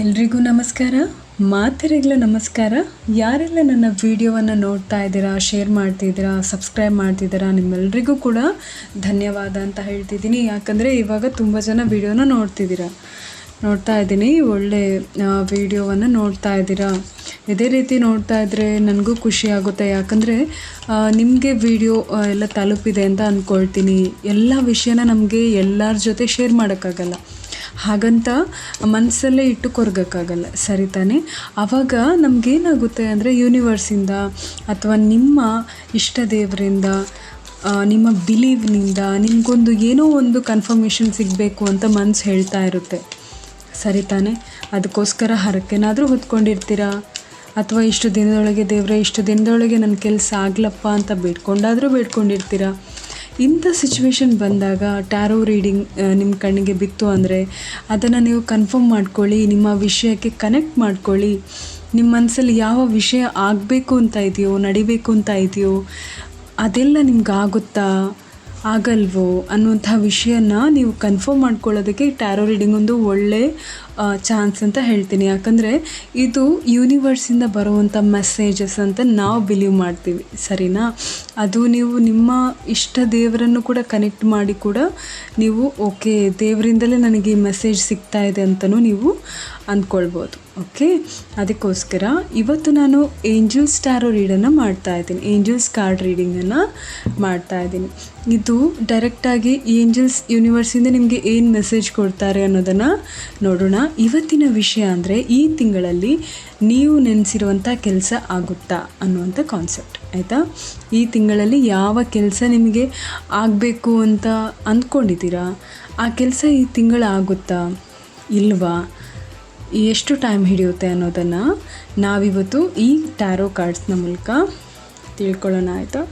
ಎಲ್ರಿಗೂ ನಮಸ್ಕಾರ. ಮಾತೆರೆಗಳ ನಮಸ್ಕಾರ. ಯಾರೆಲ್ಲ ನನ್ನ ವಿಡಿಯೋವನ್ನು ನೋಡ್ತಾ ಇದ್ದೀರಾ, ಶೇರ್ ಮಾಡ್ತಿದ್ದೀರಾ, ಸಬ್ಸ್ಕ್ರೈಬ್ ಮಾಡ್ತಿದ್ದೀರಾ, ನಿಮ್ಮೆಲ್ರಿಗೂ ಕೂಡ ಧನ್ಯವಾದ ಅಂತ ಹೇಳ್ತಿದ್ದೀನಿ. ಯಾಕಂದರೆ ಇವಾಗ ತುಂಬ ಜನ ವಿಡಿಯೋನ ನೋಡ್ತಿದ್ದೀರಾ. ನೋಡ್ತಾ ಇದ್ದೀನಿ, ಒಳ್ಳೆ ವಿಡಿಯೋವನ್ನು ನೋಡ್ತಾ ಇದ್ದೀರಾ. ಇದೇ ರೀತಿ ನೋಡ್ತಾ ಇದ್ದರೆ ನನಗೂ ಖುಷಿ ಆಗುತ್ತೆ. ಯಾಕಂದರೆ ನಿಮಗೆ ವಿಡಿಯೋ ಎಲ್ಲ ತಲುಪಿದೆ ಅಂತ ಅಂದ್ಕೊಳ್ತೀನಿ ಎಲ್ಲ ವಿಷಯನ ನಮಗೆ ಎಲ್ಲರ ಜೊತೆ ಶೇರ್ ಮಾಡೋಕ್ಕಾಗಲ್ಲ. ಹಾಗಂತ ಮನಸ್ಸಲ್ಲೇ ಇಟ್ಟು ಕೊರಗಕ್ಕಾಗಲ್ಲ ಸರಿ ತಾನೇ? ಆವಾಗ ನಮಗೇನಾಗುತ್ತೆ ಅಂದರೆ ಯೂನಿವರ್ಸಿಂದ ಅಥವಾ ನಿಮ್ಮ ಇಷ್ಟ ದೇವರಿಂದ ನಿಮ್ಮ ಬಿಲೀವ್ನಿಂದ ನಿಮಗೊಂದು ಏನೋ ಒಂದು ಕನ್ಫರ್ಮೇಷನ್ ಸಿಗಬೇಕು ಅಂತ ಮನಸ್ಸು ಹೇಳ್ತಾ ಇರುತ್ತೆ. ಸರಿ ತಾನೇ? ಅದಕ್ಕೋಸ್ಕರ ಹರಕೆನಾದರೂ ಹೊತ್ಕೊಂಡಿರ್ತೀರಾ? ಅಥವಾ ಇಷ್ಟು ದಿನದೊಳಗೆ ದೇವರೇ, ಇಷ್ಟು ದಿನದೊಳಗೆ ನನ್ನ ಕೆಲಸ ಆಗ್ಲಪ್ಪ ಅಂತ ಬೇಡ್ಕೊಂಡಾದರೂ ಬೇಡ್ಕೊಂಡಿರ್ತೀರಾ? ಇಂಥ ಸಿಚುವೇಶನ್ ಬಂದಾಗ ಟ್ಯಾರೋ ರೀಡಿಂಗ್ ನಿಮ್ಮ ಕಣ್ಣಿಗೆ ಬಿತ್ತು ಅಂದರೆ ಅದನ್ನು ನೀವು ಕನ್ಫರ್ಮ್ ಮಾಡ್ಕೊಳ್ಳಿ, ನಿಮ್ಮ ವಿಷಯಕ್ಕೆ ಕನೆಕ್ಟ್ ಮಾಡ್ಕೊಳ್ಳಿ. ನಿಮ್ಮ ಮನಸ್ಸಲ್ಲಿ ಯಾವ ವಿಷಯ ಆಗಬೇಕು ಅಂತ ಇದೆಯೋ, ನಡಿಬೇಕು ಅಂತ ಇದೆಯೋ, ಅದೆಲ್ಲ ನಿಮ್ಗೆ ಆಗುತ್ತಾ ಆಗಲ್ವೋ ಅನ್ನುವಂಥ ವಿಷಯನ ನೀವು ಕನ್ಫರ್ಮ್ ಮಾಡ್ಕೊಳ್ಳೋದಕ್ಕೆ ಟ್ಯಾರೋ ರೀಡಿಂಗ್ ಒಂದು ಒಳ್ಳೆ ಚಾನ್ಸ್ ಅಂತ ಹೇಳ್ತೀನಿ. ಯಾಕಂದರೆ ಇದು ಯೂನಿವರ್ಸಿಂದ ಬರುವಂಥ ಮೆಸೇಜಸ್ ಅಂತ ನಾವು ಬಿಲೀವ್ ಮಾಡ್ತೀವಿ. ಸರಿನಾ? ಅದು ನೀವು ನಿಮ್ಮ ಇಷ್ಟ ದೇವರನ್ನು ಕೂಡ ಕನೆಕ್ಟ್ ಮಾಡಿ ಕೂಡ ನೀವು ಓಕೆ ದೇವರಿಂದಲೇ ನನಗೆ ಈ ಮೆಸೇಜ್ ಸಿಗ್ತಾ ಇದೆ ಅಂತಲೂ ನೀವು ಅಂದ್ಕೊಳ್ಬೋದು. ಓಕೆ ಅದಕ್ಕೋಸ್ಕರ ಇವತ್ತು ನಾನು ಏಂಜಲ್ ಸ್ಟಾರೋ ರೀಡನ್ನು ಮಾಡ್ತಾ ಇದ್ದೀನಿ. ಏಂಜಲ್ಸ್ ಕಾರ್ಡ್ ರೀಡಿಂಗನ್ನು ಮಾಡ್ತಾ ಇದ್ದೀನಿ. ಇದು ಡೈರೆಕ್ಟಾಗಿ ಏಂಜಲ್ಸ್ ಯೂನಿವರ್ಸಿಂದ ನಿಮಗೆ ಏನು ಮೆಸೇಜ್ ಕೊಡ್ತಾರೆ ಅನ್ನೋದನ್ನು ನೋಡೋಣ. ಇವತ್ತಿನ ವಿಷಯ ಅಂದರೆ ಈ ತಿಂಗಳಲ್ಲಿ ನೀವು ನೆನೆಸಿರುವಂಥ ಕೆಲಸ ಆಗುತ್ತಾ ಅನ್ನುವಂಥ ಕಾನ್ಸೆಪ್ಟ್ ಆಯಿತಾ? ಈ ತಿಂಗಳಲ್ಲಿ ಯಾವ ಕೆಲಸ ನಿಮಗೆ ಆಗಬೇಕು ಅಂತ ಅಂದ್ಕೊಂಡಿದ್ದೀರಾ? ಆ ಕೆಲಸ ಈ ತಿಂಗಳಾಗುತ್ತಾ? ಇಲ್ವಾ? ಎಷ್ಟು ಟೈಮ್ ಹಿಡಿಯುತ್ತೆ ಅನ್ನೋದನ್ನು ನಾವಿವತ್ತು ಈ ಟ್ಯಾರೋ ಕಾರ್ಡ್ಸ್ನ ಮೂಲಕ ತಿಳ್ಕೊಳ್ಳೋಣ, ಆಯಿತಾ?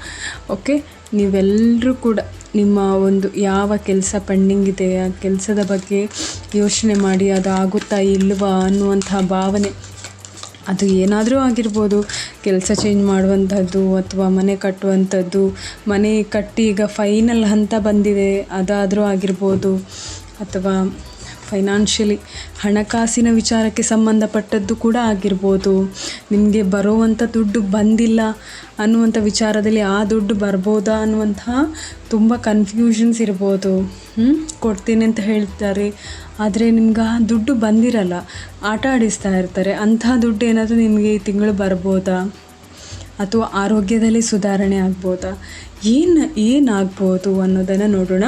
ಓಕೆ ನೀವೆಲ್ಲರೂ ಕೂಡ ನಿಮ್ಮ ಒಂದು ಯಾವ ಕೆಲಸ ಪೆಂಡಿಂಗ್ ಇದೆ, ಆ ಕೆಲಸದ ಬಗ್ಗೆ ಯೋಚನೆ ಮಾಡಿ ಅದು ಆಗುತ್ತಾ ಇಲ್ವಾ ಅನ್ನುವಂಥ ಭಾವನೆ, ಅದು ಏನಾದರೂ ಆಗಿರ್ಬೋದು. ಕೆಲಸ ಚೇಂಜ್ ಮಾಡುವಂಥದ್ದು ಅಥವಾ ಮನೆ ಕಟ್ಟುವಂಥದ್ದು, ಮನೆ ಕಟ್ಟಿ ಈಗ ಫೈನಲ್ ಹಂತ ಬಂದಿದೆ, ಅದಾದರೂ ಆಗಿರ್ಬೋದು. ಅಥವಾ ಫೈನಾನ್ಷಿಯಲಿ ಹಣಕಾಸಿನ ವಿಚಾರಕ್ಕೆ ಸಂಬಂಧಪಟ್ಟದ್ದು ಕೂಡ ಆಗಿರ್ಬೋದು. ನಿಮಗೆ ಬರುವಂಥ ದುಡ್ಡು ಬಂದಿಲ್ಲ ಅನ್ನುವಂಥ ವಿಚಾರದಲ್ಲಿ ಆ ದುಡ್ಡು ಬರ್ಬೋದಾ ಅನ್ನುವಂತಹ ತುಂಬ ಕನ್ಫ್ಯೂಷನ್ಸ್ ಇರ್ಬೋದು. ಕೊಡ್ತೀನಿ ಅಂತ ಹೇಳ್ತಾರೆ. ಆದರೆ ನಿಮ್ಗೆ ಆ ದುಡ್ಡು ಬಂದಿರಲ್ಲ, ಆಟ ಆಡಿಸ್ತಾ ಇರ್ತಾರೆ. ಅಂಥ ದುಡ್ಡು ಏನಾದರೂ ನಿಮಗೆ ಈ ತಿಂಗಳು ಬರ್ಬೋದಾ? ಅಥವಾ ಆರೋಗ್ಯದಲ್ಲಿ ಸುಧಾರಣೆ ಆಗ್ಬೋದಾ? ಏನು, ಏನಾಗ್ಬೋದು ಅನ್ನೋದನ್ನು ನೋಡೋಣ.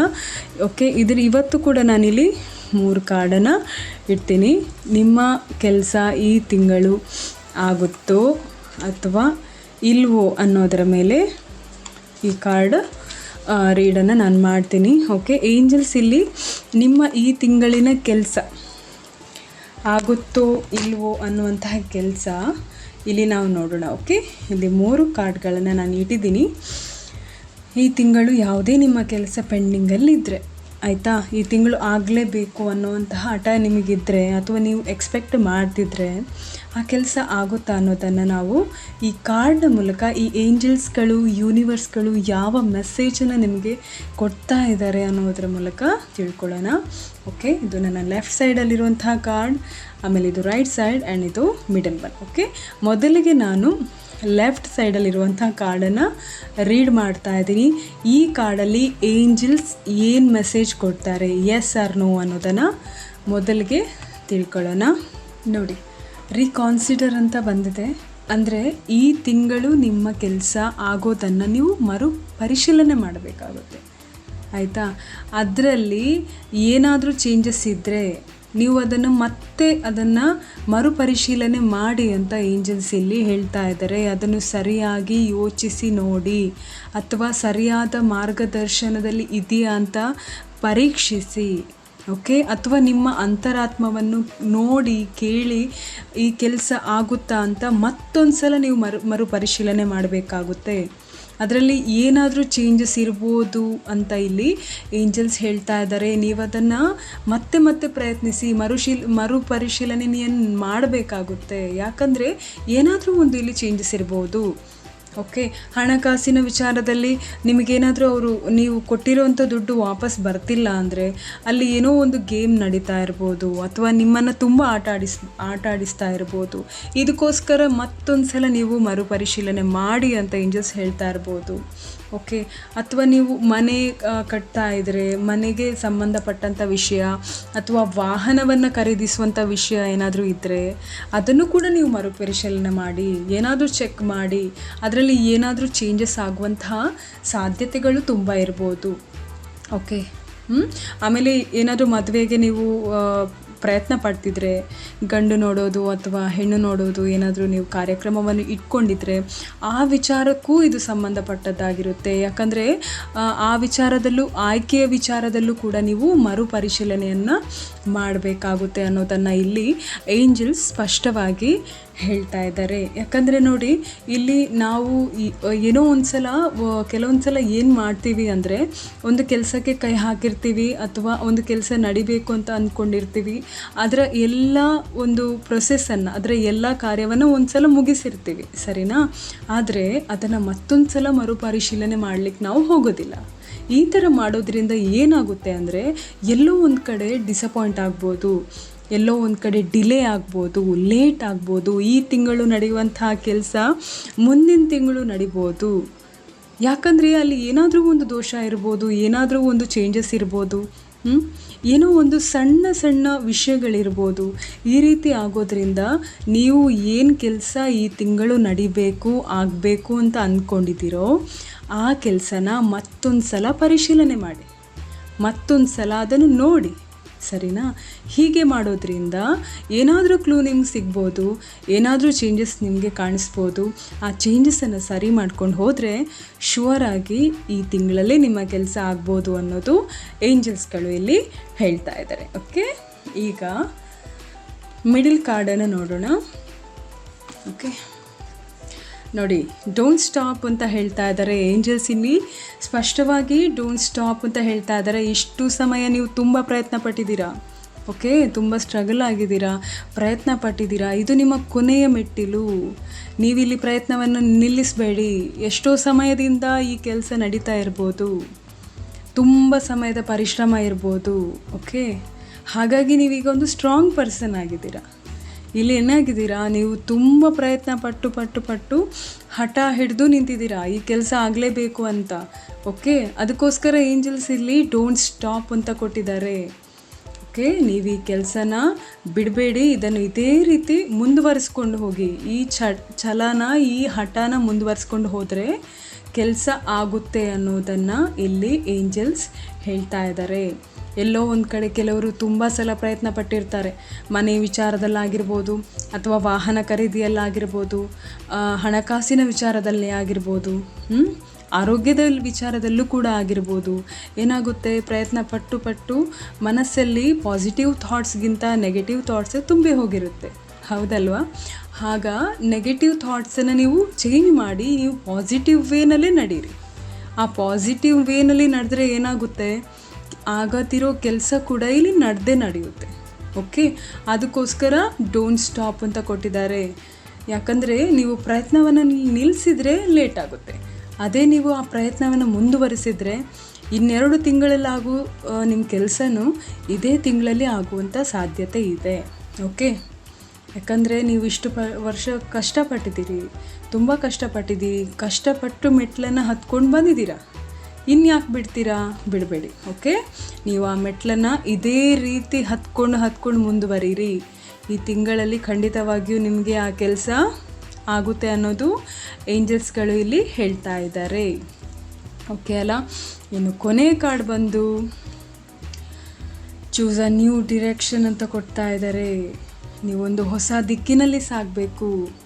ಓಕೆ ಇದ್ರ ಇವತ್ತು ಕೂಡ ನಾನಿಲ್ಲಿ ಮೂರು ಕಾರ್ಡನ್ನು ಇಡ್ತೀನಿ. ನಿಮ್ಮ ಕೆಲಸ ಈ ತಿಂಗಳು ಆಗುತ್ತೋ ಅಥವಾ ಇಲ್ವೋ ಅನ್ನೋದರ ಮೇಲೆ ಈ ಕಾರ್ಡ್ ರೀಡನ್ನು ನಾನು ಮಾಡ್ತೀನಿ. ಓಕೆ ಏಂಜಲ್ಸ್ ಇಲ್ಲಿ ನಿಮ್ಮ ಈ ತಿಂಗಳಿನ ಕೆಲಸ ಆಗುತ್ತೋ ಇಲ್ವೋ ಅನ್ನುವಂತಹ ಕೆಲಸ ಇಲ್ಲಿ ನಾವು ನೋಡೋಣ. ಓಕೆ ಇಲ್ಲಿ ಮೂರು ಕಾರ್ಡ್ಗಳನ್ನು ನಾನು ಇಟ್ಟಿದ್ದೀನಿ. ಈ ತಿಂಗಳು ಯಾವುದೇ ನಿಮ್ಮ ಕೆಲಸ ಪೆಂಡಿಂಗಲ್ಲಿದ್ದರೆ ಆಯಿತಾ? ಈ ತಿಂಗಳು ಆಗಲೇಬೇಕು ಅನ್ನುವಂತಹ ಹಠ ನಿಮಗಿದ್ದರೆ ಅಥವಾ ನೀವು ಎಕ್ಸ್ಪೆಕ್ಟ್ ಮಾಡ್ತಿದ್ರೆ ಆ ಕೆಲಸ ಆಗುತ್ತಾ ಅನ್ನೋದನ್ನು ನಾವು ಈ ಕಾರ್ಡ್ನ ಮೂಲಕ, ಈ ಏಂಜಲ್ಸ್ಗಳು ಯೂನಿವರ್ಸ್ಗಳು ಯಾವ ಮೆಸೇಜನ್ನು ನಿಮಗೆ ಕೊಡ್ತಾ ಇದ್ದಾರೆ ಅನ್ನೋದ್ರ ಮೂಲಕ ತಿಳ್ಕೊಳ್ಳೋಣ. ಓಕೆ ಇದು ನನ್ನ ಲೆಫ್ಟ್ ಸೈಡಲ್ಲಿರುವಂತಹ ಕಾರ್ಡ್ ಆಮೇಲೆ ಇದು ರೈಟ್ ಸೈಡ್ ಆ್ಯಂಡ್ ಇದು ಮಿಡಲ್ ಬನ್ ಓಕೆ ಮೊದಲಿಗೆ ನಾನು ಲೆಫ್ಟ್ ಸೈಡಲ್ಲಿರುವಂಥ ಕಾರ್ಡನ್ನು ರೀಡ್ ಮಾಡ್ತಾ ಇದ್ದೀನಿ. ಈ ಕಾರ್ಡಲ್ಲಿ ಏಂಜಲ್ಸ್ ಏನು ಮೆಸೇಜ್ ಕೊಡ್ತಾರೆ? ಎಸ್ ಆರ್ ನೋ ಅನ್ನೋದನ್ನು ಮೊದಲಿಗೆ ತಿಳ್ಕೊಳ್ಳೋಣ. ನೋಡಿ ರೀಕಾನ್ಸಿಡರ್ ಅಂತ ಬಂದಿದೆ. ಅಂದರೆ ಈ ತಿಂಗಳು ನಿಮ್ಮ ಕೆಲಸ ಆಗೋದನ್ನು ನೀವು ಮರು ಪರಿಶೀಲನೆ ಮಾಡಬೇಕಾಗುತ್ತೆ. ಆಯಿತಾ? ಅದರಲ್ಲಿ ಏನಾದರೂ ಚೇಂಜಸ್ ಇದ್ದರೆ ನೀವು ಅದನ್ನು ಮತ್ತೆ ಅದನ್ನು ಮರುಪರಿಶೀಲನೆ ಮಾಡಿ ಅಂತ ಏಂಜಲ್ಸ್ ಇಲ್ಲಿ ಹೇಳ್ತಾ ಇದ್ದಾರೆ. ಅದನ್ನು ಸರಿಯಾಗಿ ಯೋಚಿಸಿ ನೋಡಿ. ಅಥವಾ ಸರಿಯಾದ ಮಾರ್ಗದರ್ಶನದಲ್ಲಿ ಇದೆಯಾ ಅಂತ ಪರೀಕ್ಷಿಸಿ. ಓಕೆ? ಅಥವಾ ನಿಮ್ಮ ಅಂತರಾತ್ಮವನ್ನು ನೋಡಿ, ಕೇಳಿ ಈ ಕೆಲಸ ಆಗುತ್ತಾ ಅಂತ ಮತ್ತೊಂದು ಸಲ ನೀವು ಮರು ಮರುಪರಿಶೀಲನೆ ಮಾಡಬೇಕಾಗುತ್ತೆ. ಅದರಲ್ಲಿ ಏನಾದರೂ ಚೇಂಜಸ್ ಇರ್ಬೋದು ಅಂತ ಇಲ್ಲಿ ಏಂಜಲ್ಸ್ ಹೇಳ್ತಾ ಇದ್ದಾರೆ. ನೀವು ಅದನ್ನು ಮತ್ತೆ ಮತ್ತೆ ಪ್ರಯತ್ನಿಸಿ, ಮರುಶೀಲ್ ಮರುಪರಿಶೀಲನೆಯನ್ನು ಮಾಡಬೇಕಾಗುತ್ತೆ. ಯಾಕಂದರೆ ಏನಾದರೂ ಒಂದು ಇಲ್ಲಿ ಚೇಂಜಸ್ ಇರ್ಬೋದು. ಓಕೆ ಹಣಕಾಸಿನ ವಿಚಾರದಲ್ಲಿ ನಿಮಗೇನಾದರೂ ಅವರು ನೀವು ಕೊಟ್ಟಿರೋವಂಥ ದುಡ್ಡು ವಾಪಸ್ ಬರ್ತಿಲ್ಲ ಅಂದರೆ ಅಲ್ಲಿ ಏನೋ ಒಂದು ಗೇಮ್ ನಡೀತಾ ಇರ್ಬೋದು ಅಥವಾ ನಿಮ್ಮನ್ನು ತುಂಬ ಆಟ ಆಡಿಸ್, ಆಟ ಇರ್ಬೋದು. ಇದಕ್ಕೋಸ್ಕರ ಮತ್ತೊಂದು ಸಲ ನೀವು ಮರುಪರಿಶೀಲನೆ ಮಾಡಿ ಅಂತ ಏಂಜಲ್ಸ್ ಹೇಳ್ತಾ ಇರ್ಬೋದು. ಓಕೆ. ಅಥವಾ ನೀವು ಮನೆ ಕಟ್ತಾ ಇದ್ದರೆ ಮನೆಗೆ ಸಂಬಂಧಪಟ್ಟಂಥ ವಿಷಯ ಅಥವಾ ವಾಹನವನ್ನು ಖರೀದಿಸುವಂಥ ವಿಷಯ ಏನಾದರೂ ಇದ್ದರೆ ಅದನ್ನು ಕೂಡ ನೀವು ಮರುಪರಿಶೀಲನೆ ಮಾಡಿ, ಏನಾದರೂ ಚೆಕ್ ಮಾಡಿ, ಅದರಲ್ಲಿ ಏನಾದರೂ ಚೇಂಜಸ್ ಆಗುವಂತಹ ಸಾಧ್ಯತೆಗಳು ತುಂಬ ಇರ್ಬೋದು. ಓಕೆ. ಆಮೇಲೆ ಏನಾದರೂ ಮದುವೆಗೆ ನೀವು ಪ್ರಯತ್ನ ಪಡ್ತಿದ್ರೆ, ಗಂಡು ನೋಡೋದು ಅಥವಾ ಹೆಣ್ಣು ನೋಡೋದು ಏನಾದರೂ ನೀವು ಕಾರ್ಯಕ್ರಮವನ್ನು ಇಟ್ಕೊಂಡಿದ್ರೆ, ಆ ವಿಚಾರಕ್ಕೂ ಇದು ಸಂಬಂಧಪಟ್ಟದ್ದಾಗಿರುತ್ತೆ. ಯಾಕಂದರೆ, ಆ ವಿಚಾರದಲ್ಲೂ, ಆಯ್ಕೆಯ ವಿಚಾರದಲ್ಲೂ ಕೂಡ ನೀವು ಮರುಪರಿಶೀಲನೆಯನ್ನು ಮಾಡಬೇಕಾಗುತ್ತೆ ಅನ್ನೋದನ್ನು ಇಲ್ಲಿ ಏಂಜಲ್ಸ್ ಸ್ಪಷ್ಟವಾಗಿ ಹೇಳ್ತಾ ಇದ್ದಾರೆ. ಯಾಕಂದರೆ ನೋಡಿ, ಇಲ್ಲಿ ನಾವು ಏನೋ ಒಂದು ಸಲ ಕೆಲವೊಂದು ಸಲ ಏನು ಮಾಡ್ತೀವಿ ಅಂದರೆ, ಒಂದು ಕೆಲಸಕ್ಕೆ ಕೈ ಹಾಕಿರ್ತೀವಿ ಅಥವಾ ಒಂದು ಕೆಲಸ ನಡಿಬೇಕು ಅಂತ ಅಂದ್ಕೊಂಡಿರ್ತೀವಿ ಅದರ ಎಲ್ಲ ಒಂದು ಪ್ರೊಸೆಸ್ಸನ್ನು ಅದರ ಎಲ್ಲ ಕಾರ್ಯವನ್ನು ಒಂದು ಸಲ ಮುಗಿಸಿರ್ತೀವಿ, ಸರಿನಾ? ಆದರೆ ಅದನ್ನು ಮತ್ತೊಂದು ಸಲ ಮರುಪರಿಶೀಲನೆ ಮಾಡಲಿಕ್ಕೆ ನಾವು ಹೋಗೋದಿಲ್ಲ. ಈ ಥರ ಮಾಡೋದ್ರಿಂದ ಏನಾಗುತ್ತೆ ಅಂದರೆ, ಎಲ್ಲೋ ಒಂದು ಕಡೆ ಡಿಸಪಾಯಿಂಟ್ ಆಗ್ಬೋದು. ಎಲ್ಲೋ ಒಂದು ಕಡೆ ಡಿಲೇ ಆಗ್ಬೋದು, ಲೇಟ್ ಆಗ್ಬೋದು, ಈ ತಿಂಗಳು ನಡೆಯುವಂತಹ ಕೆಲಸ ಮುಂದಿನ ತಿಂಗಳು ನಡಿಬೋದು. ಯಾಕಂದರೆ ಅಲ್ಲಿ ಏನಾದರೂ ಒಂದು ದೋಷ ಇರ್ಬೋದು, ಏನಾದರೂ ಒಂದು ಚೇಂಜಸ್ ಇರ್ಬೋದು? ಏನೋ ಒಂದು ಸಣ್ಣ ಸಣ್ಣ ವಿಷಯಗಳಿರ್ಬೋದು. ಈ ರೀತಿ ಆಗೋದ್ರಿಂದ ನೀವು ಏನು ಕೆಲಸ ಈ ತಿಂಗಳು ನಡಿಬೇಕು, ಆಗಬೇಕು ಅಂತ ಅಂದ್ಕೊಂಡಿದ್ದೀರೋ ಆ ಕೆಲಸನ ಮತ್ತೊಂದು ಸಲ ಪರಿಶೀಲನೆ ಮಾಡಿ. ಮತ್ತೊಂದು ಸಲ ಅದನ್ನು ನೋಡಿ. ಸರಿನಾ? ಹೀಗೆ ಮಾಡೋದ್ರಿಂದ ಏನಾದರೂ ಕ್ಲೂ ನಿಮ್ಗೆ ಸಿಗ್ಬೋದು, ಏನಾದರೂ ಚೇಂಜಸ್ ನಿಮಗೆ ಕಾಣಿಸ್ಬೋದು. ಆ ಚೇಂಜಸನ್ನು ಸರಿ ಮಾಡ್ಕೊಂಡು ಹೋದರೆ ಶುವರ್ ಆಗಿ ಈ ತಿಂಗಳಲ್ಲೇ ನಿಮ್ಮ ಕೆಲಸ ಆಗ್ಬೋದು ಅನ್ನೋದು ಏಂಜಲ್ಸ್ಗಳು ಇಲ್ಲಿ ಹೇಳ್ತಾ ಇದ್ದಾರೆ ಓಕೆ ಈಗ ಮಿಡಿಲ್ ಕಾರ್ಡನ್ನು ನೋಡೋಣ ಓಕೆ ನೋಡಿ ಡೋಂಟ್ ಸ್ಟಾಪ್ ಅಂತ ಹೇಳ್ತಾ ಇದ್ದಾರೆ ಏಂಜಲ್ಸ್ ಇಲ್ಲಿ ಸ್ಪಷ್ಟವಾಗಿ ಡೋಂಟ್ ಸ್ಟಾಪ್ ಅಂತ ಹೇಳ್ತಾ ಇದ್ದಾರೆ. ಇಷ್ಟು ಸಮಯ ನೀವು ತುಂಬ ಪ್ರಯತ್ನ ಪಟ್ಟಿದ್ದೀರಾ? ಓಕೆ, ತುಂಬ ಸ್ಟ್ರಗಲ್ ಆಗಿದ್ದೀರಾ? ಪ್ರಯತ್ನ ಪಟ್ಟಿದ್ದೀರಾ? ಇದು ನಿಮ್ಮ ಕೊನೆಯ ಮೆಟ್ಟಿಲು. ನೀವಿಲ್ಲಿ ಪ್ರಯತ್ನವನ್ನು ನಿಲ್ಲಿಸಬೇಡಿ. ಎಷ್ಟೋ ಸಮಯದಿಂದ ಈ ಕೆಲಸ ನಡೀತಾ ಇರ್ಬೋದು. ತುಂಬ ಸಮಯದ ಪರಿಶ್ರಮ ಇರ್ಬೋದು. ಓಕೆ, ಹಾಗಾಗಿ ನೀವೀಗ ಒಂದು ಸ್ಟ್ರಾಂಗ್ ಪರ್ಸನ್ ಆಗಿದ್ದೀರಾ. ಇಲ್ಲಿ ಏನಾಗಿದ್ದೀರಾ ನೀವು ತುಂಬ ಪ್ರಯತ್ನ ಪಟ್ಟು ಪಟ್ಟು ಪಟ್ಟು ಹಠ ಹಿಡಿದು ನಿಂತಿದ್ದೀರಾ? ಈ ಕೆಲಸ ಆಗಲೇಬೇಕು ಅಂತ. ಓಕೆ ಅದಕ್ಕೋಸ್ಕರ ಏಂಜಲ್ಸ್ ಇಲ್ಲಿ ಡೋಂಟ್ ಸ್ಟಾಪ್ ಅಂತ ಕೊಟ್ಟಿದ್ದಾರೆ. ಓಕೆ ನೀವು ಈ ಕೆಲಸನ ಬಿಡಬೇಡಿ. ಇದನ್ನು ಇದೇ ರೀತಿ ಮುಂದುವರಿಸ್ಕೊಂಡು ಹೋಗಿ. ಈ ಛ ಛಲನ, ಈ ಹಠನ ಮುಂದುವರಿಸ್ಕೊಂಡು ಹೋದರೆ ಕೆಲಸ ಆಗುತ್ತೆ ಅನ್ನೋದನ್ನು ಇಲ್ಲಿ ಏಂಜಲ್ಸ್ ಹೇಳ್ತಾ ಇದ್ದಾರೆ. ಎಲ್ಲೋ ಒಂದು ಕಡೆ ಕೆಲವರು ತುಂಬ ಸಲ ಪ್ರಯತ್ನ ಪಟ್ಟಿರ್ತಾರೆ. ಮನೆ ವಿಚಾರದಲ್ಲಾಗಿರ್ಬೋದು ಅಥವಾ ವಾಹನ ಖರೀದಿಯಲ್ಲಾಗಿರ್ಬೋದು ಹಣಕಾಸಿನ ವಿಚಾರದಲ್ಲಿ ಆಗಿರ್ಬೋದು? ಆರೋಗ್ಯದ ವಿಚಾರದಲ್ಲೂ ಕೂಡ ಆಗಿರ್ಬೋದು. ಏನಾಗುತ್ತೆ? ಪ್ರಯತ್ನ ಪಟ್ಟು ಪಟ್ಟು ಮನಸ್ಸಲ್ಲಿ ಪಾಸಿಟಿವ್ ಥಾಟ್ಸ್ಗಿಂತ ನೆಗೆಟಿವ್ ಥಾಟ್ಸೇ ತುಂಬಿ ಹೋಗಿರುತ್ತೆ. ಹೌದಲ್ವಾ? ಆಗ ನೆಗೆಟಿವ್ ಥಾಟ್ಸನ್ನು ನೀವು ಚೇಂಜ್ ಮಾಡಿ ನೀವು ಪಾಸಿಟಿವ್ ವೇನಲ್ಲೇ ನಡೀರಿ. ಆ ಪಾಸಿಟಿವ್ ವೇನಲ್ಲಿ ನಡೆದ್ರೆ ಏನಾಗುತ್ತೆ? ಆಗತ್ತಿರೋ ಕೆಲಸ ಕೂಡ ಇಲ್ಲಿ ನಡೆದೇ ನಡೆಯುತ್ತೆ. ಓಕೆ ಅದಕ್ಕೋಸ್ಕರ ಡೋಂಟ್ ಸ್ಟಾಪ್ ಅಂತ ಕೊಟ್ಟಿದ್ದಾರೆ. ಯಾಕಂದರೆ ನೀವು ಪ್ರಯತ್ನವನ್ನು ನಿಲ್ಲಿಸಿದರೆ ಲೇಟ್ ಆಗುತ್ತೆ. ಅದೇ ನೀವು ಆ ಪ್ರಯತ್ನವನ್ನು ಮುಂದುವರಿಸಿದರೆ ಇನ್ನೆರಡು ತಿಂಗಳಲ್ಲಾಗು ನಿಮ್ಮ ಕೆಲಸನೂ ಇದೇ ತಿಂಗಳಲ್ಲಿ ಆಗುವಂಥ ಸಾಧ್ಯತೆ ಇದೆ. ಓಕೆ ಯಾಕಂದರೆ ನೀವು ಇಷ್ಟು ಪ ವರ್ಷ ಕಷ್ಟಪಟ್ಟಿದ್ದೀರಿ. ತುಂಬ ಕಷ್ಟಪಟ್ಟಿದ್ದೀರಿ. ಕಷ್ಟಪಟ್ಟು ಮೆಟ್ಲನ್ನು ಹತ್ಕೊಂಡು ಬಂದಿದ್ದೀರಾ? ಇನ್ಯಾಕೆ ಬಿಡ್ತೀರಾ? ಬಿಡಬೇಡಿ ಓಕೆ ನೀವು ಆ ಮೆಟ್ಲನ್ನು ಇದೇ ರೀತಿ ಹತ್ಕೊಂಡು ಹತ್ಕೊಂಡು ಮುಂದುವರಿರಿ. ಈ ತಿಂಗಳಲ್ಲಿ ಖಂಡಿತವಾಗಿಯೂ ನಿಮಗೆ ಆ ಕೆಲಸ ಆಗುತ್ತೆ ಅನ್ನೋದು ಏಂಜಲ್ಸ್ಗಳು ಇಲ್ಲಿ ಹೇಳ್ತಾ ಇದ್ದಾರೆ. ಓಕೆ ಅಲ್ಲ? ಇನ್ನು ಕೊನೆ ಕಾರ್ಡ್ ಬಂದು ಚೂಸ್ ಅ ನ್ಯೂ ಡಿರೆಕ್ಷನ್ ಅಂತ ಕೊಡ್ತಾ ಇದ್ದಾರೆ. ನೀವೊಂದು ಹೊಸ ದಿಕ್ಕಿನಲ್ಲಿ ಸಾಗಬೇಕು.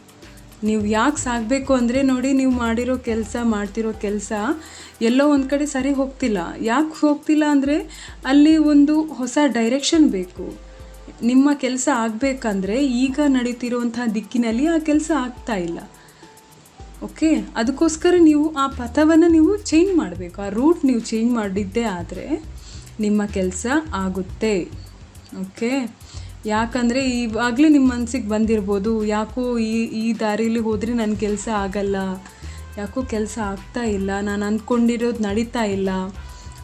ನೀವು ಯಾಕೆ ಸಾಗಬೇಕು ಅಂದರೆ ನೋಡಿ, ನೀವು ಮಾಡಿರೋ ಕೆಲಸ, ಮಾಡ್ತಿರೋ ಕೆಲಸ ಎಲ್ಲೋ ಒಂದು ಕಡೆ ಸರಿ ಹೋಗ್ತಿಲ್ಲ. ಯಾಕೆ ಹೋಗ್ತಿಲ್ಲ ಅಂದರೆ ಅಲ್ಲಿ ಒಂದು ಹೊಸ ಡೈರೆಕ್ಷನ್ ಬೇಕು. ನಿಮ್ಮ ಕೆಲಸ ಆಗಬೇಕಂದ್ರೆ ಈಗ ನಡೀತಿರುವಂತಹ ದಿಕ್ಕಿನಲ್ಲಿ ಆ ಕೆಲಸ ಆಗ್ತಾ ಇಲ್ಲ. ಓಕೆ ಅದಕ್ಕೋಸ್ಕರ ನೀವು ಆ ಪಥವನ್ನು ನೀವು ಚೇಂಜ್ ಮಾಡಬೇಕು. ಆ ರೂಟ್ ನೀವು ಚೇಂಜ್ ಮಾಡಿದ್ದೇ ಆದರೆ ನಿಮ್ಮ ಕೆಲಸ ಆಗುತ್ತೆ. ಓಕೆ ಯಾಕಂದರೆ ಇವಾಗಲೇ ನಿಮ್ಮ ಮನಸ್ಸಿಗೆ ಬಂದಿರ್ಬೋದು. ಯಾಕೋ ಈ ಈ ದಾರಿಯಲ್ಲಿ ಹೋದರೆ ನನ್ನ ಕೆಲಸ ಆಗಲ್ಲ. ಯಾಕೋ ಕೆಲಸ ಆಗ್ತಾ ಇಲ್ಲ. ನಾನು ಅಂದ್ಕೊಂಡಿರೋದು ನಡೀತಾ ಇಲ್ಲ.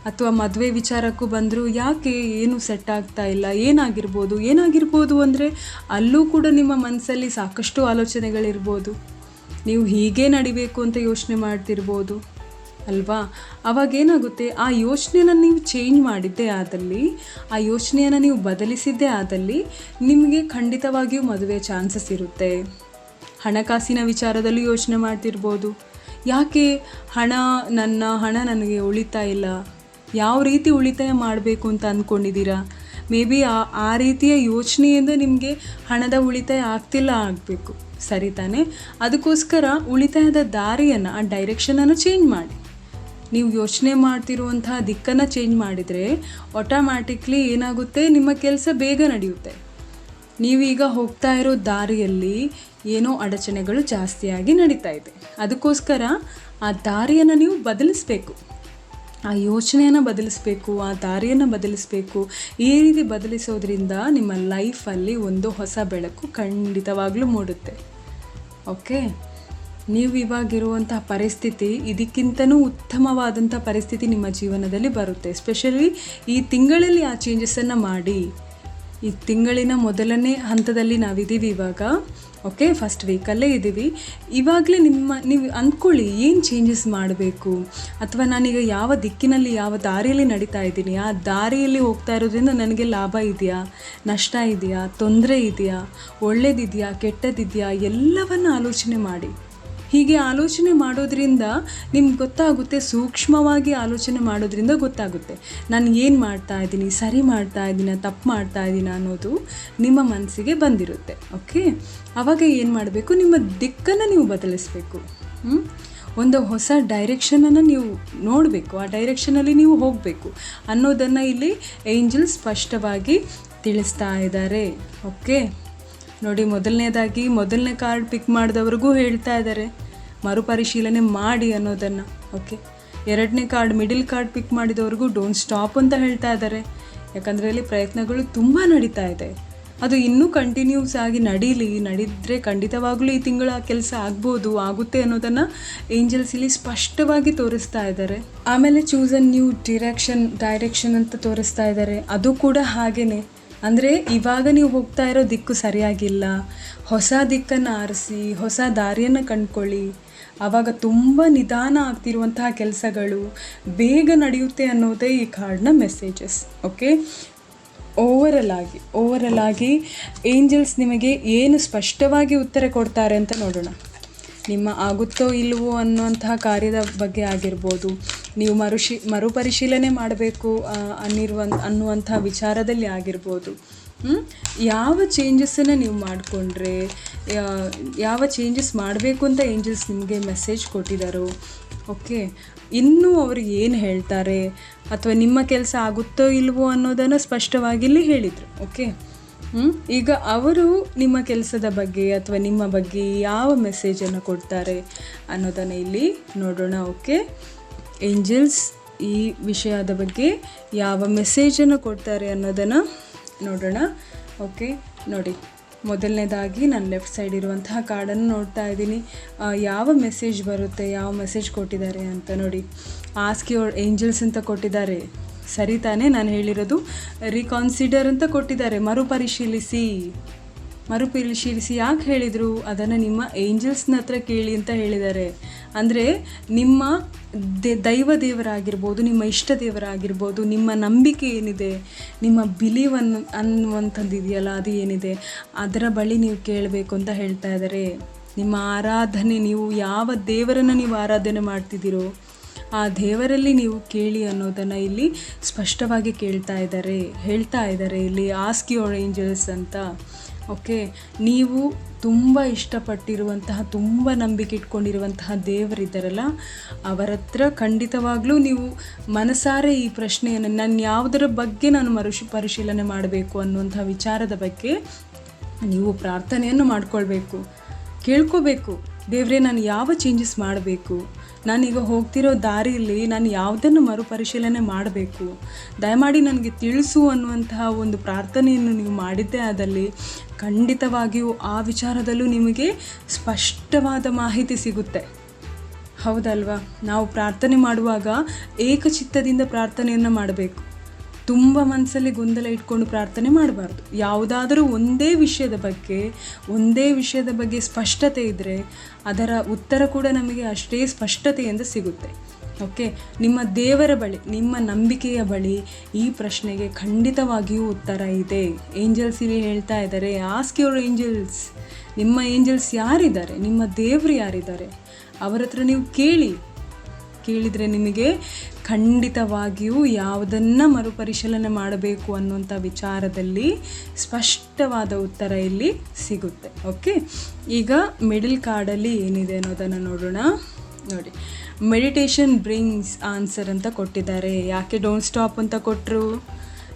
ಅಥವಾ ಮದುವೆ ವಿಚಾರಕ್ಕೂ ಬಂದರೂ ಯಾಕೆ ಏನು ಸೆಟ್ ಆಗ್ತಾ ಇಲ್ಲ? ಏನಾಗಿರ್ಬೋದು? ಏನಾಗಿರ್ಬೋದು ಅಂದರೆ ಅಲ್ಲೂ ಕೂಡ ನಿಮ್ಮ ಮನಸ್ಸಲ್ಲಿ ಸಾಕಷ್ಟು ಆಲೋಚನೆಗಳಿರ್ಬೋದು. ನೀವು ಹೀಗೆ ನಡಿಬೇಕು ಅಂತ ಯೋಚನೆ ಮಾಡ್ತಿರ್ಬೋದು. ಅಲ್ವಾ? ಅವಾಗೇನಾಗುತ್ತೆ ಆ ಯೋಚನೆನ ನೀವು ಚೇಂಜ್ ಮಾಡಿದ್ದೇ ಆದಲ್ಲಿ, ಆ ಯೋಚನೆಯನ್ನು ನೀವು ಬದಲಿಸಿದ್ದೇ ಆದಲ್ಲಿ ನಿಮಗೆ ಖಂಡಿತವಾಗಿಯೂ ಮದುವೆ ಚಾನ್ಸಸ್ ಇರುತ್ತೆ. ಹಣಕಾಸಿನ ವಿಚಾರದಲ್ಲೂ ಯೋಚನೆ ಮಾಡ್ತಿರ್ಬೋದು. ಯಾಕೆ ಹಣ ನನ್ನ, ಹಣ ನನಗೆ ಉಳಿತಾ ಇಲ್ಲ? ಯಾವ ರೀತಿ ಉಳಿತಾಯ ಮಾಡಬೇಕು ಅಂತ ಅಂದ್ಕೊಂಡಿದ್ದೀರಾ ಮೇ ಬಿ ಆ ಆ ರೀತಿಯ ಯೋಚನೆಯಿಂದ ನಿಮಗೆ ಹಣದ ಉಳಿತಾಯ ಆಗ್ತಿಲ್ಲ ಆಗಬೇಕು. ಸರಿ ತಾನೇ? ಅದಕ್ಕೋಸ್ಕರ ಉಳಿತಾಯದ ದಾರಿಯನ್ನು, ಆ ಡೈರೆಕ್ಷನನ್ನು ಚೇಂಜ್ ಮಾಡಿ. ನೀವು ಯೋಚನೆ ಮಾಡ್ತಿರುವಂತಹ ದಿಕ್ಕನ್ನು ಚೇಂಜ್ ಮಾಡಿದರೆ ಆಟೋಮ್ಯಾಟಿಕ್ಲಿ ಏನಾಗುತ್ತೆ? ನಿಮ್ಮ ಕೆಲಸ ಬೇಗ ನಡೆಯುತ್ತೆ. ನೀವೀಗ ಹೋಗ್ತಾ ಇರೋ ದಾರಿಯಲ್ಲಿ ಏನೋ ಅಡಚಣೆಗಳು ಜಾಸ್ತಿಯಾಗಿ ನಡೀತಾ ಇದೆ. ಅದಕ್ಕೋಸ್ಕರ ಆ ದಾರಿಯನ್ನು ನೀವು ಬದಲಿಸಬೇಕು. ಆ ಯೋಚನೆಯನ್ನು ಬದಲಿಸಬೇಕು, ಆ ದಾರಿಯನ್ನು ಬದಲಿಸಬೇಕು. ಈ ರೀತಿ ಬದಲಿಸೋದ್ರಿಂದ ನಿಮ್ಮ ಲೈಫಲ್ಲಿ ಒಂದು ಹೊಸ ಬೆಳಕು ಖಂಡಿತವಾಗ್ಲೂ ಮೂಡುತ್ತೆ. ಓಕೆ ನೀವು ಇವಾಗಿರುವಂತಹ ಪರಿಸ್ಥಿತಿ ಇದಕ್ಕಿಂತನೂ ಉತ್ತಮವಾದಂಥ ಪರಿಸ್ಥಿತಿ ನಿಮ್ಮ ಜೀವನದಲ್ಲಿ ಬರುತ್ತೆ. ಎಸ್ಪೆಷಲಿ ಈ ತಿಂಗಳಲ್ಲಿ ಆ ಚೇಂಜಸನ್ನು ಮಾಡಿ. ಈ ತಿಂಗಳಿನ ಮೊದಲನೇ ಹಂತದಲ್ಲಿ ನಾವಿದ್ದೀವಿ ಇವಾಗ. ಓಕೆ ಫಸ್ಟ್ ವೀಕಲ್ಲೇ ಇದ್ದೀವಿ. ಇವಾಗಲೇ ನಿಮ್ಮ, ನೀವು ಅಂದ್ಕೊಳ್ಳಿ ಏನು ಚೇಂಜಸ್ ಮಾಡಬೇಕು? ಅಥವಾ ನಾನೀಗ ಯಾವ ದಿಕ್ಕಿನಲ್ಲಿ, ಯಾವ ದಾರಿಯಲ್ಲಿ ನಡೀತಾ ಇದ್ದೀನಿ? ಆ ದಾರಿಯಲ್ಲಿ ಹೋಗ್ತಾ ಇರೋದ್ರಿಂದ ನನಗೆ ಲಾಭ ಇದೆಯಾ? ನಷ್ಟ ಇದೆಯಾ? ತೊಂದರೆ ಇದೆಯಾ? ಒಳ್ಳೇದಿದೆಯಾ? ಕೆಟ್ಟದಿದೆಯಾ? ಎಲ್ಲವನ್ನು ಆಲೋಚನೆ ಮಾಡಿ. ಹೀಗೆ ಆಲೋಚನೆ ಮಾಡೋದ್ರಿಂದ ನಿಮ್ಗೆ ಗೊತ್ತಾಗುತ್ತೆ, ಸೂಕ್ಷ್ಮವಾಗಿ ಆಲೋಚನೆ ಮಾಡೋದ್ರಿಂದ ಗೊತ್ತಾಗುತ್ತೆ. ನಾನು ಏನು ಮಾಡ್ತಾ ಇದ್ದೀನಿ, ಸರಿ ಮಾಡ್ತಾ ಇದ್ದೀನ, ತಪ್ಪು ಮಾಡ್ತಾ ಇದ್ದೀನ ಅನ್ನೋದು ನಿಮ್ಮ ಮನಸ್ಸಿಗೆ ಬಂದಿರುತ್ತೆ, ಓಕೆ? ಆವಾಗ ಏನು ಮಾಡಬೇಕು, ನಿಮ್ಮ ದಿಕ್ಕನ್ನು ನೀವು ಬದಲಿಸಬೇಕು ಒಂದು ಹೊಸ ಡೈರೆಕ್ಷನನ್ನು ನೀವು ನೋಡಬೇಕು, ಆ ಡೈರೆಕ್ಷನಲ್ಲಿ ನೀವು ಹೋಗಬೇಕು ಅನ್ನೋದನ್ನು ಇಲ್ಲಿ ಏಂಜಲ್ ಸ್ಪಷ್ಟವಾಗಿ ತಿಳಿಸ್ತಾ ಇದ್ದಾರೆ, ಓಕೆ? ನೋಡಿ, ಮೊದಲನೇದಾಗಿ ಮೊದಲನೇ ಕಾರ್ಡ್ ಪಿಕ್ ಮಾಡಿದವ್ರಿಗೂ ಹೇಳ್ತಾ ಇದ್ದಾರೆ ಮರುಪರಿಶೀಲನೆ ಮಾಡಿ ಅನ್ನೋದನ್ನು ಓಕೆ ಎರಡನೇ ಕಾರ್ಡ್ ಮಿಡಿಲ್ ಕಾರ್ಡ್ ಪಿಕ್ ಮಾಡಿದವ್ರಿಗೂ ಡೋಂಟ್ ಸ್ಟಾಪ್ ಅಂತ ಹೇಳ್ತಾ ಇದ್ದಾರೆ ಯಾಕಂದರೆ ಅಲ್ಲಿ ಪ್ರಯತ್ನಗಳು ತುಂಬ ನಡೀತಾ ಇದೆ. ಅದು ಇನ್ನೂ ಕಂಟಿನ್ಯೂಸ್ ಆಗಿ ನಡೀಲಿ, ನಡೀದ್ರೆ ಖಂಡಿತವಾಗಲೂ ಈ ತಿಂಗಳ ಕೆಲಸ ಆಗ್ಬೋದು, ಆಗುತ್ತೆ ಅನ್ನೋದನ್ನು ಏಂಜಲ್ಸ್ ಇಲ್ಲಿ ಸ್ಪಷ್ಟವಾಗಿ ತೋರಿಸ್ತಾ ಇದ್ದಾರೆ ಆಮೇಲೆ choose a new direction direction ಅಂತ ತೋರಿಸ್ತಾ ಇದ್ದಾರೆ ಅದು ಕೂಡ ಹಾಗೇನೆ. ಅಂದರೆ ಇವಾಗ ನೀವು ಹೋಗ್ತಾ ಇರೋ ದಿಕ್ಕು ಸರಿಯಾಗಿಲ್ಲ. ಹೊಸ ದಿಕ್ಕನ್ನು ಆರಿಸಿ, ಹೊಸ ದಾರಿಯನ್ನು ಕಂಡ್ಕೊಳ್ಳಿ. ಆವಾಗ ತುಂಬ ನಿಧಾನ ಆಗ್ತಿರುವಂತಹ ಕೆಲಸಗಳು ಬೇಗ ನಡೆಯುತ್ತೆ ಅನ್ನೋದೇ ಈ ಕಾರ್ಡ್ನ ಮೆಸೇಜಸ್ ಓಕೆ ಓವರಲ್ ಆಗಿ ಓವರಲ್ ಆಗಿ ಏಂಜಲ್ಸ್ ನಿಮಗೆ ಏನು ಸ್ಪಷ್ಟವಾಗಿ ಉತ್ತರ ಕೊಡ್ತಾರೆ ಅಂತ ನೋಡೋಣ. ನಿಮ್ಮ ಆಗುತ್ತೋ ಇಲ್ಲವೋ ಅನ್ನುವಂತಹ ಕಾರ್ಯದ ಬಗ್ಗೆ ಆಗಿರ್ಬೋದು. ನೀವು ಮರುಶಿ, ಮರುಪರಿಶೀಲನೆ ಮಾಡಬೇಕು ಅನ್ನಿರುವ ಅನ್ನುವಂಥ ವಿಚಾರದಲ್ಲಿ ಆಗಿರ್ಬೋದು? ಯಾವ ಚೇಂಜಸ್ಸನ್ನು ನೀವು ಮಾಡಿಕೊಂಡ್ರೆ ಯಾವ ಚೇಂಜಸ್ ಮಾಡಬೇಕು ಅಂತ ಏಂಜಲ್ಸ್ ನಿಮಗೆ ಮೆಸೇಜ್ ಕೊಟ್ಟಿದ್ದಾರೋ ಓಕೆ ಇನ್ನೂ ಅವರು ಏನು ಹೇಳ್ತಾರೆ, ಅಥವಾ ನಿಮ್ಮ ಕೆಲಸ ಆಗುತ್ತೋ ಇಲ್ವೋ ಅನ್ನೋದನ್ನು ಸ್ಪಷ್ಟವಾಗಿಲ್ಲಿ ಹೇಳಿದರು. ಓಕೆ? ಈಗ ಅವರು ನಿಮ್ಮ ಕೆಲಸದ ಬಗ್ಗೆ ಅಥವಾ ನಿಮ್ಮ ಬಗ್ಗೆ ಯಾವ ಮೆಸೇಜನ್ನು ಕೊಡ್ತಾರೆ ಅನ್ನೋದನ್ನು ಇಲ್ಲಿ ನೋಡೋಣ ಓಕೆ ಏಂಜಲ್ಸ್ ಈ ವಿಷಯದ ಬಗ್ಗೆ ಯಾವ ಮೆಸೇಜನ್ನು ಕೊಡ್ತಾರೆ ಅನ್ನೋದನ್ನು ನೋಡೋಣ ಓಕೆ ನೋಡಿ, ಮೊದಲನೇದಾಗಿ ನಾನು ಲೆಫ್ಟ್ ಸೈಡ್ ಇರುವಂತಹ ಕಾರ್ಡನ್ನು ನೋಡ್ತಾ ಇದ್ದೀನಿ. ಯಾವ ಮೆಸೇಜ್ ಬರುತ್ತೆ, ಯಾವ ಮೆಸೇಜ್ ಕೊಟ್ಟಿದ್ದಾರೆ ಅಂತ ನೋಡಿ. ಆಸ್ಕ್ ಏಂಜಲ್ಸ್ ಅಂತ ಕೊಟ್ಟಿದ್ದಾರೆ. ಸರಿ ತಾನೇ ನಾನು ಹೇಳಿರೋದು. ರಿಕಾನ್ಸಿಡರ್ ಅಂತ ಕೊಟ್ಟಿದ್ದಾರೆ. ಮರುಪರಿಶೀಲಿಸಿ. ಮರುಪರಿಶೀಲಿಸಿ ಯಾಕೆ ಹೇಳಿದರು? ಅದನ್ನು ನಿಮ್ಮ ಏಂಜಲ್ಸ್ನ ಹತ್ರ ಕೇಳಿ ಅಂತ ಹೇಳಿದ್ದಾರೆ. ಅಂದರೆ ನಿಮ್ಮ ದೆ, ದೈವ ದೇವರಾಗಿರ್ಬೋದು, ನಿಮ್ಮ ಇಷ್ಟ ದೇವರಾಗಿರ್ಬೋದು, ನಿಮ್ಮ ನಂಬಿಕೆ ಏನಿದೆ, ನಿಮ್ಮ ಬಿಲೀವ್ ಅನ್ನು, ಅನ್ನುವಂಥದ್ದು ಇದೆಯಲ್ಲ, ಅದು ಏನಿದೆ, ಅದರ ಬಳಿ ನೀವು ಕೇಳಬೇಕು ಅಂತ ಹೇಳ್ತಾ ಇದ್ದಾರೆ. ನಿಮ್ಮ ಆರಾಧನೆ, ನೀವು ಯಾವ ದೇವರನ್ನು ನೀವು ಆರಾಧನೆ ಮಾಡ್ತಿದ್ದೀರೋ ಆ ದೇವರಲ್ಲಿ ನೀವು ಕೇಳಿ ಅನ್ನೋದನ್ನು ಇಲ್ಲಿ ಸ್ಪಷ್ಟವಾಗಿ ಕೇಳ್ತಾ ಇದ್ದಾರೆ, ಹೇಳ್ತಾ ಇದ್ದಾರೆ ಇಲ್ಲಿ ಆಸ್ಕಿ ಯೋರ್ ಏಂಜಲ್ಸ್ ಅಂತ. ಓಕೆ ನೀವು ತುಂಬ ಇಷ್ಟಪಟ್ಟಿರುವಂತಹ, ತುಂಬ ನಂಬಿಕೆ ಇಟ್ಕೊಂಡಿರುವಂತಹ ದೇವರಿದ್ದಾರಲ್ಲ, ಅವರ ಹತ್ರ ಖಂಡಿತವಾಗಲೂ ನೀವು ಮನಸಾರೆ ಈ ಪ್ರಶ್ನೆಯನ್ನು, ನಾನು ಯಾವುದರ ಬಗ್ಗೆ ನಾನು ಮರುಶಿ, ಪರಿಶೀಲನೆ ಮಾಡಬೇಕು ಅನ್ನುವಂಥ ವಿಚಾರದ ಬಗ್ಗೆ ನೀವು ಪ್ರಾರ್ಥನೆಯನ್ನು ಮಾಡಿಕೊಳ್ಬೇಕು. ಕೇಳ್ಕೋಬೇಕು. ದೇವರೇ, ನಾನು ಯಾವ ಚೇಂಜಸ್ ಮಾಡಬೇಕು? ನಾನೀಗ ಹೋಗ್ತಿರೋ ದಾರಿಯಲ್ಲಿ ನಾನು ಯಾವುದನ್ನು ಮರುಪರಿಶೀಲನೆ ಮಾಡಬೇಕು? ದಯಮಾಡಿ ನನಗೆ ತಿಳಿಸು ಅನ್ನುವಂತಹ ಒಂದು ಪ್ರಾರ್ಥನೆಯನ್ನು ನೀವು ಮಾಡಿದ್ದೇ ಆದಲ್ಲಿ ಖಂಡಿತವಾಗಿಯೂ ಆ ವಿಚಾರದಲ್ಲೂ ನಿಮಗೆ ಸ್ಪಷ್ಟವಾದ ಮಾಹಿತಿ ಸಿಗುತ್ತೆ. ಹೌದಲ್ವಾ? ನಾವು ಪ್ರಾರ್ಥನೆ ಮಾಡುವಾಗ ಏಕಚಿತ್ತದಿಂದ ಪ್ರಾರ್ಥನೆಯನ್ನು ಮಾಡಬೇಕು. ತುಂಬ ಮನಸ್ಸಲ್ಲಿ ಗೊಂದಲ ಇಟ್ಕೊಂಡು ಪ್ರಾರ್ಥನೆ ಮಾಡಬಾರ್ದು. ಯಾವುದಾದರೂ ಒಂದೇ ವಿಷಯದ ಬಗ್ಗೆ, ಒಂದೇ ವಿಷಯದ ಬಗ್ಗೆ ಸ್ಪಷ್ಟತೆ ಇದ್ದರೆ ಅದರ ಉತ್ತರ ಕೂಡ ನಮಗೆ ಅಷ್ಟೇ ಸ್ಪಷ್ಟತೆಯಿಂದ ಸಿಗುತ್ತೆ. ಓಕೆ? ನಿಮ್ಮ ದೇವರ ಬಳಿ, ನಿಮ್ಮ ನಂಬಿಕೆಯ ಬಳಿ ಈ ಪ್ರಶ್ನೆಗೆ ಖಂಡಿತವಾಗಿಯೂ ಉತ್ತರ ಇದೆ. ಏಂಜಲ್ಸ್ ಇಲ್ಲಿ ಹೇಳ್ತಾ ಇದ್ದಾರೆ ಆಸ್ಕ್ ಯುವರ್ ಏಂಜಲ್ಸ್ ನಿಮ್ಮ ಏಂಜಲ್ಸ್ ಯಾರಿದ್ದಾರೆ? ನಿಮ್ಮ ದೇವರು ಯಾರಿದ್ದಾರೆ? ಅವರ ಹತ್ರ ನೀವು ಕೇಳಿ. ಕೇಳಿದರೆ ನಿಮಗೆ ಖಂಡಿತವಾಗಿಯೂ ಯಾವುದನ್ನು ಮರುಪರಿಶೀಲನೆ ಮಾಡಬೇಕು ಅನ್ನುವಂಥ ವಿಚಾರದಲ್ಲಿ ಸ್ಪಷ್ಟವಾದ ಉತ್ತರ ಇಲ್ಲಿ ಸಿಗುತ್ತೆ. ಓಕೆ ಈಗ ಮಿಡಲ್ ಕಾರ್ಡಲ್ಲಿ ಏನಿದೆ ಅನ್ನೋದನ್ನು ನೋಡೋಣ. ನೋಡಿ. ಮೆಡಿಟೇಷನ್ ಬ್ರಿಂಗ್ಸ್ ಆನ್ಸರ್ ಅಂತ ಕೊಟ್ಟಿದ್ದಾರೆ. ಯಾಕೆ ಡೋಂಟ್ ಸ್ಟಾಪ್ ಅಂತ ಕೊಟ್ಟರು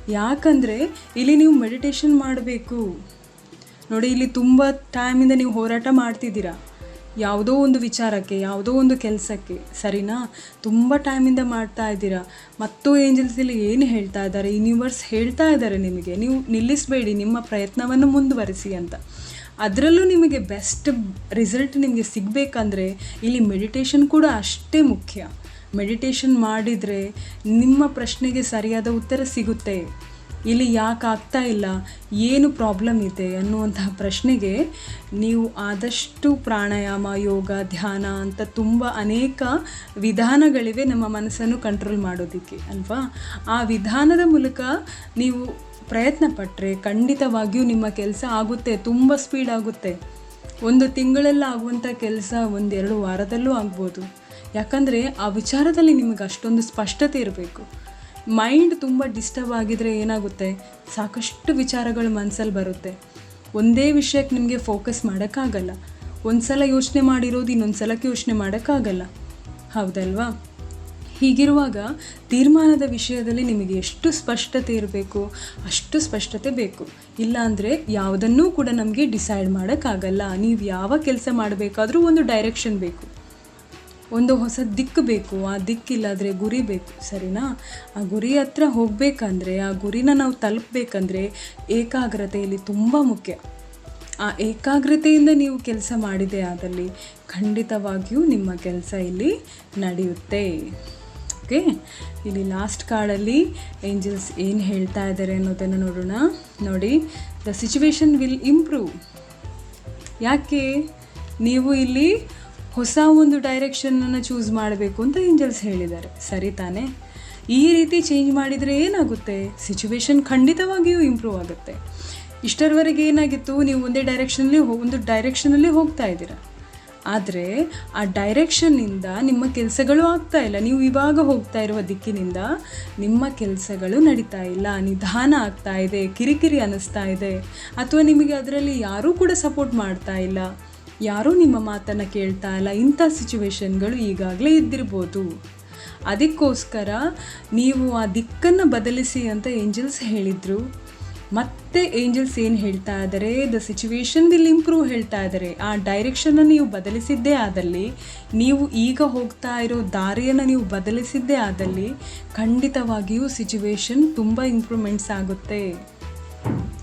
ಯಾಕಂದರೆ ಇಲ್ಲಿ ನೀವು ಮೆಡಿಟೇಷನ್ ಮಾಡಬೇಕು. ನೋಡಿ, ಇಲ್ಲಿ ತುಂಬ ಟೈಮಿಂದ ನೀವು ಹೋರಾಟ ಮಾಡ್ತಿದ್ದೀರಾ. ಯಾವುದೋ ಒಂದು ವಿಚಾರಕ್ಕೆ, ಯಾವುದೋ ಒಂದು ಕೆಲಸಕ್ಕೆ ಸರಿನಾ? ತುಂಬ ಟೈಮಿಂದ ಮಾಡ್ತಾ ಇದ್ದೀರಾ? ಮತ್ತು ಏಂಜಲ್ಸಲ್ಲಿ ಏನು ಹೇಳ್ತಾ ಇದ್ದಾರೆ? ಯೂನಿವರ್ಸ್ ಹೇಳ್ತಾ ಇದ್ದಾರೆ ನಿಮಗೆ. ನೀವು ನಿಲ್ಲಿಸಬೇಡಿ, ನಿಮ್ಮ ಪ್ರಯತ್ನವನ್ನು ಮುಂದುವರಿಸಿ ಅಂತ. ಅದರಲ್ಲೂ ನಿಮಗೆ ಬೆಸ್ಟ್ ರಿಸಲ್ಟ್ ನಿಮಗೆ ಸಿಗಬೇಕಂದ್ರೆ ಇಲ್ಲಿ ಮೆಡಿಟೇಷನ್ ಕೂಡ ಅಷ್ಟೇ ಮುಖ್ಯ. ಮೆಡಿಟೇಷನ್ ಮಾಡಿದರೆ ನಿಮ್ಮ ಪ್ರಶ್ನೆಗೆ ಸರಿಯಾದ ಉತ್ತರ ಸಿಗುತ್ತೆ. ಇಲ್ಲಿ ಯಾಕೆ ಆಗ್ತಾ ಇಲ್ಲ? ಏನು ಪ್ರಾಬ್ಲಮ್ ಇದೆ ಅನ್ನುವಂತಹ ಪ್ರಶ್ನೆಗೆ ನೀವು ಆದಷ್ಟು ಪ್ರಾಣಾಯಾಮ, ಯೋಗ, ಧ್ಯಾನ ಅಂತ ತುಂಬ ಅನೇಕ ವಿಧಾನಗಳಿವೆ ನಮ್ಮ ಮನಸ್ಸನ್ನು ಕಂಟ್ರೋಲ್ ಮಾಡೋದಕ್ಕೆ, ಅಲ್ವಾ? ಆ ವಿಧಾನದ ಮೂಲಕ ನೀವು ಪ್ರಯತ್ನ ಪಟ್ಟರೆ ಖಂಡಿತವಾಗಿಯೂ ನಿಮ್ಮ ಕೆಲಸ ಆಗುತ್ತೆ, ತುಂಬ ಸ್ಪೀಡ್ ಆಗುತ್ತೆ. ಒಂದು ತಿಂಗಳಲ್ಲಿ ಆಗುವಂಥ ಕೆಲಸ ಒಂದೆರಡು ವಾರದಲ್ಲೂ ಆಗ್ಬೋದು. ಯಾಕಂದರೆ ಆ ವಿಚಾರದಲ್ಲಿ ನಿಮಗೆ ಅಷ್ಟೊಂದು ಸ್ಪಷ್ಟತೆ ಇರಬೇಕು. ಮೈಂಡ್ ತುಂಬ ಡಿಸ್ಟರ್ಬ್ ಆಗಿದ್ರೆ ಏನಾಗುತ್ತೆ? ಸಾಕಷ್ಟು ವಿಚಾರಗಳು ಮನಸ್ಸಲ್ಲಿ ಬರುತ್ತೆ. ಒಂದೇ ವಿಷಯಕ್ಕೆ ನಿಮಗೆ ಫೋಕಸ್ ಮಾಡೋಕ್ಕಾಗಲ್ಲ. ಒಂದು ಸಲ ಯೋಚನೆ ಮಾಡಿರೋದು ಇನ್ನೊಂದು ಸಲಕ್ಕೆ ಯೋಚನೆ ಮಾಡೋಕ್ಕಾಗಲ್ಲ. ಹೌದಲ್ವಾ? ಹೀಗಿರುವಾಗ ತೀರ್ಮಾನದ ವಿಷಯದಲ್ಲಿ ನಿಮಗೆ ಎಷ್ಟು ಸ್ಪಷ್ಟತೆ ಇರಬೇಕು, ಅಷ್ಟು ಸ್ಪಷ್ಟತೆ ಬೇಕು. ಇಲ್ಲಾಂದರೆ ಯಾವುದನ್ನೂ ಕೂಡ ನಮಗೆ ಡಿಸೈಡ್ ಮಾಡೋಕ್ಕಾಗಲ್ಲ. ನೀವು ಯಾವ ಕೆಲಸ ಮಾಡಬೇಕಾದ್ರೂ ಒಂದು ಡೈರೆಕ್ಷನ್ ಬೇಕು. ಒಂದು ಹೊಸ ದಿಕ್ಕು ಬೇಕು, ಆ ದಿಕ್ಕಿಲ್ಲಾದರೆ ಗುರಿ ಬೇಕು, ಸರಿನಾ? ಆ ಗುರಿ ಹತ್ರ ಹೋಗಬೇಕಂದ್ರೆ, ಆ ಗುರಿನ ನಾವು ತಲುಪಬೇಕಂದ್ರೆ ಏಕಾಗ್ರತೆಯಲ್ಲಿ ತುಂಬ ಮುಖ್ಯ. ಆ ಏಕಾಗ್ರತೆಯಿಂದ ನೀವು ಕೆಲಸ ಮಾಡಿದೆ ಆದಲ್ಲಿ ಖಂಡಿತವಾಗಿಯೂ ನಿಮ್ಮ ಕೆಲಸ ಇಲ್ಲಿ ನಡೆಯುತ್ತೆ. ಓಕೆ? ಇಲ್ಲಿ ಲಾಸ್ಟ್ ಕಾರ್ಡಲ್ಲಿ ಏಂಜಲ್ಸ್ ಏನು ಹೇಳ್ತಾ ಇದ್ದಾರೆ ಅನ್ನೋದನ್ನು ನೋಡೋಣ. ನೋಡಿ ದ ಸಿಚುವೇಶನ್ ವಿಲ್ ಇಂಪ್ರೂವ್ ಯಾಕೆ? ನೀವು ಇಲ್ಲಿ ಹೊಸ ಒಂದು ಡೈರೆಕ್ಷನನ್ನು ಚೂಸ್ ಮಾಡಬೇಕು ಅಂತ ಏಂಜಲ್ಸ್ ಹೇಳಿದ್ದಾರೆ. ಸರಿ ತಾನೇ? ಈ ರೀತಿ ಚೇಂಜ್ ಮಾಡಿದರೆ ಏನಾಗುತ್ತೆ? ಸಿಚುವೇಶನ್ ಖಂಡಿತವಾಗಿಯೂ ಇಂಪ್ರೂವ್ ಆಗುತ್ತೆ. ಇಷ್ಟರವರೆಗೆ ಏನಾಗಿತ್ತು? ನೀವು ಒಂದೇ ಡೈರೆಕ್ಷನಲ್ಲಿ ಒಂದು ಡೈರೆಕ್ಷನಲ್ಲಿ ಹೋಗ್ತಾ ಇದ್ದೀರಾ. ಆದರೆ ಆ ಡೈರೆಕ್ಷನ್ನಿಂದ ನಿಮ್ಮ ಕೆಲಸಗಳು ಆಗ್ತಾ ಇಲ್ಲ. ನೀವು ಇವಾಗ ಹೋಗ್ತಾ ಇರುವ ದಿಕ್ಕಿನಿಂದ ನಿಮ್ಮ ಕೆಲಸಗಳು ನಡೀತಾ ಇಲ್ಲ. ನಿಧಾನ ಆಗ್ತಾ ಇದೆ. ಕಿರಿಕಿರಿ ಅನ್ನಿಸ್ತಾ ಇದೆ. ಅಥವಾ ನಿಮಗೆ ಅದರಲ್ಲಿ ಯಾರೂ ಕೂಡ ಸಪೋರ್ಟ್ ಮಾಡ್ತಾ ಇಲ್ಲ. ಯಾರೂ ನಿಮ್ಮ ಮಾತನ್ನು ಕೇಳ್ತಾ ಇಲ್ಲ, ಇಂಥ ಸಿಚುವೇಶನ್ಗಳು ಈಗಾಗಲೇ ಇದ್ದಿರ್ಬೋದು ಅದಕ್ಕೋಸ್ಕರ ನೀವು ಆ ದಿಕ್ಕನ್ನು ಬದಲಿಸಿ ಅಂತ ಏಂಜಲ್ಸ್ ಹೇಳಿದರು. ಮತ್ತೆ ಏಂಜಲ್ಸ್ ಏನು ಹೇಳ್ತಾ ಇದ್ದಾರೆ ದ ಸಿಚುವೇಶನ್ ವಿಲ್ ಇಂಪ್ರೂವ್ ಹೇಳ್ತಾ ಇದ್ದಾರೆ ಆ ಡೈರೆಕ್ಷನ್ನ ನೀವು ಬದಲಿಸಿದ್ದೇ ಆದಲ್ಲಿ, ನೀವು ಈಗ ಹೋಗ್ತಾ ಇರೋ ದಾರಿಯನ್ನು ನೀವು ಬದಲಿಸಿದ್ದೇ ಆದಲ್ಲಿ ಖಂಡಿತವಾಗಿಯೂ ಸಿಚುವೇಶನ್ ತುಂಬ ಇಂಪ್ರೂವ್ಮೆಂಟ್ಸ್ ಆಗುತ್ತೆ.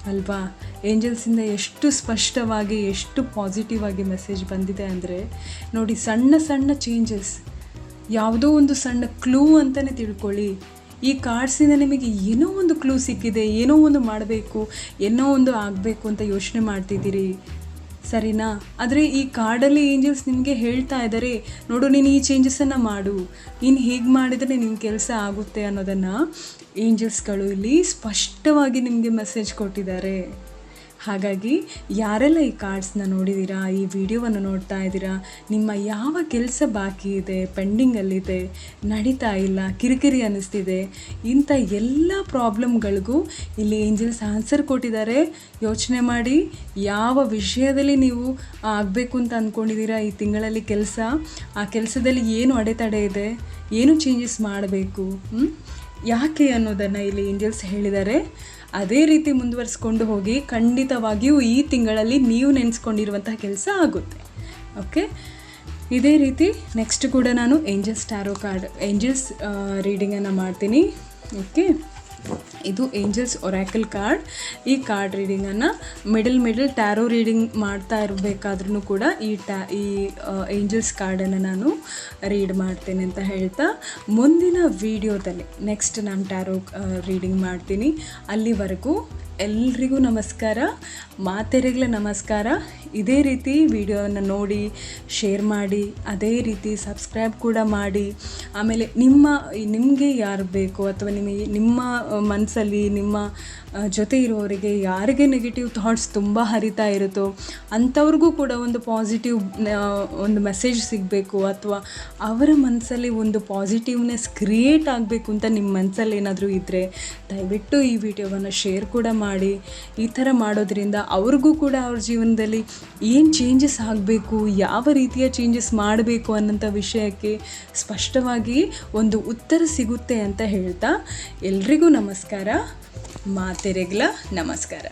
ಅಲ್ವಾ? ಏಂಜಲ್ಸಿಂದ ಎಷ್ಟು ಸ್ಪಷ್ಟವಾಗಿ, ಎಷ್ಟು ಪಾಸಿಟಿವ್ ಆಗಿ ಮೆಸೇಜ್ ಬಂದಿದೆ ಅಂದರೆ, ನೋಡಿ ಸಣ್ಣ ಸಣ್ಣ ಚೇಂಜಸ್, ಯಾವುದೋ ಒಂದು ಸಣ್ಣ ಕ್ಲೂ ಅಂತಲೇ ತಿಳ್ಕೊಳ್ಳಿ. ಈ ಕಾರ್ಡ್ಸಿಂದ ನಿಮಗೆ ಏನೋ ಒಂದು ಕ್ಲೂ ಸಿಕ್ಕಿದೆ, ಏನೋ ಒಂದು ಮಾಡಬೇಕು, ಏನೋ ಒಂದು ಆಗಬೇಕು ಅಂತ ಯೋಚನೆ ಮಾಡ್ತಿದ್ದೀರಿ. ಸರಿನಾ? ಆದರೆ ಈ ಕಾರ್ಡಲ್ಲಿ ಏಂಜಲ್ಸ್ ನಿಮಗೆ ಹೇಳ್ತಾ ಇದ್ದಾರೆ ನೋಡು ನೀನು ಈ ಚೇಂಜಸನ್ನು ಮಾಡು. ನೀನು ಹೀಗೆ ಮಾಡಿದರೆ ನಿನ್ನ ಕೆಲಸ ಆಗುತ್ತೆ ಅನ್ನೋದನ್ನು ಏಂಜಲ್ಸ್ಗಳು ಇಲ್ಲಿ ಸ್ಪಷ್ಟವಾಗಿ ನಿಮಗೆ ಮೆಸೇಜ್ ಕೊಟ್ಟಿದ್ದಾರೆ. ಹಾಗಾಗಿ ಯಾರೆಲ್ಲ ಈ ಕಾರ್ಡ್ಸ್ನ ನೋಡಿದ್ದೀರಾ ಈ ವಿಡಿಯೋವನ್ನು ನೋಡ್ತಾ ಇದ್ದೀರಾ, ನಿಮ್ಮ ಯಾವ ಕೆಲಸ ಬಾಕಿ ಇದೆ ಪೆಂಡಿಂಗಲ್ಲಿದೆ ನಡೀತಾ ಇಲ್ಲ, ಕಿರಿಕಿರಿ ಅನ್ನಿಸ್ತಿದೆ ಇಂಥ ಎಲ್ಲ ಪ್ರಾಬ್ಲಮ್ಗಳಿಗೂ ಇಲ್ಲಿ ಏಂಜಲ್ಸ್ ಆನ್ಸರ್ ಕೊಟ್ಟಿದ್ದಾರೆ. ಯೋಚನೆ ಮಾಡಿ, ಯಾವ ವಿಷಯದಲ್ಲಿ ನೀವು ಆಗಬೇಕು ಅಂತ ಅಂದ್ಕೊಂಡಿದ್ದೀರಾ ಈ ತಿಂಗಳಲ್ಲಿ ಕೆಲಸ? ಆ ಕೆಲಸದಲ್ಲಿ ಏನು ಅಡೆತಡೆ ಇದೆ? ಏನು ಚೇಂಜಸ್ ಮಾಡಬೇಕು? ಯಾಕೆ ಅನ್ನೋದನ್ನು ಇಲ್ಲಿ ಏಂಜಲ್ಸ್ ಹೇಳಿದ್ದಾರೆ. ಅದೇ ರೀತಿ ಮುಂದುವರಿಸ್ಕೊಂಡು ಹೋಗಿ ಖಂಡಿತವಾಗಿಯೂ ಈ ತಿಂಗಳಲ್ಲಿ ನೀವು ನೆನೆಸ್ಕೊಂಡಿರುವಂತಹ ಕೆಲಸ ಆಗುತ್ತೆ. ಓಕೆ ಇದೇ ರೀತಿ ನೆಕ್ಸ್ಟ್ ಕೂಡ ನಾನು ಏಂಜಲ್ಸ್ ಟ್ಯಾರೋ ಕಾರ್ಡ್ ಏಂಜಲ್ಸ್ ರೀಡಿಂಗನ್ನು ಮಾಡ್ತೀನಿ. ಓಕೆ ಇದು ಏಂಜಲ್ಸ್ ಒರಾಕಲ್ ಕಾರ್ಡ್ ಈ ಕಾರ್ಡ್ ರೀಡಿಂಗನ್ನು ಮಿಡಲ್ ಮಿಡಲ್ ಟ್ಯಾರೋ ರೀಡಿಂಗ್ ಮಾಡ್ತಾ ಇರಬೇಕಾದ್ರೂ ಕೂಡ ಈ ಟ್ಯಾ ಈ ಏಂಜಲ್ಸ್ ಕಾರ್ಡನ್ನು ನಾನು ರೀಡ್ ಮಾಡ್ತೇನೆ ಅಂತ ಹೇಳ್ತಾ, ಮುಂದಿನ ವಿಡಿಯೋದಲ್ಲಿ ನೆಕ್ಸ್ಟ್ ನಾನು ಟ್ಯಾರೋ ರೀಡಿಂಗ್ ಮಾಡ್ತೀನಿ. ಅಲ್ಲಿವರೆಗೂ ಎಲ್ರಿಗೂ ನಮಸ್ಕಾರ. ಮಾತೆರೆಗಳ ನಮಸ್ಕಾರ. ಇದೇ ರೀತಿ ವಿಡಿಯೋವನ್ನು ನೋಡಿ ಶೇರ್ ಮಾಡಿ, ಅದೇ ರೀತಿ ಸಬ್ಸ್ಕ್ರೈಬ್ ಕೂಡ ಮಾಡಿ. ಆಮೇಲೆ ನಿಮ್ಮ, ನಿಮಗೆ ಯಾರು ಬೇಕು ಅಥವಾ ನಿಮಗೆ, ನಿಮ್ಮ ಮನಸ್ಸಲ್ಲಿ ನಿಮ್ಮ ಜೊತೆ ಇರುವವರಿಗೆ ಯಾರಿಗೆ ನೆಗೆಟಿವ್ ಥಾಟ್ಸ್ ತುಂಬ ಹರಿತಾ ಇರುತ್ತೋ ಅಂಥವ್ರಿಗೂ ಕೂಡ ಒಂದು ಪಾಸಿಟಿವ್ ಒಂದು ಮೆಸೇಜ್ ಸಿಗಬೇಕು ಅಥವಾ ಅವರ ಮನಸ್ಸಲ್ಲಿ ಒಂದು ಪಾಸಿಟಿವ್ನೆಸ್ ಕ್ರಿಯೇಟ್ ಆಗಬೇಕು ಅಂತ ನಿಮ್ಮ ಮನಸ್ಸಲ್ಲಿ ಏನಾದರೂ ಇದ್ದರೆ ದಯವಿಟ್ಟು ಈ ವಿಡಿಯೋವನ್ನು ಶೇರ್ ಕೂಡ ಮಾಡಿ. ಈ ಥರ ಮಾಡೋದ್ರಿಂದ ಅವ್ರಿಗೂ ಕೂಡ ಅವ್ರ ಜೀವನದಲ್ಲಿ ಏನು ಚೇಂಜಸ್ ಆಗಬೇಕು, ಯಾವ ರೀತಿಯ ಚೇಂಜಸ್ ಮಾಡಬೇಕು ಅನ್ನೋಂಥ ವಿಷಯಕ್ಕೆ ಸ್ಪಷ್ಟವಾಗಿ ಒಂದು ಉತ್ತರ ಸಿಗುತ್ತೆ ಅಂತ ಹೇಳ್ತಾ ಎಲ್ರಿಗೂ ನಮಸ್ಕಾರ. ಮಾತೆರೆಗ್ಲ ನಮಸ್ಕಾರ.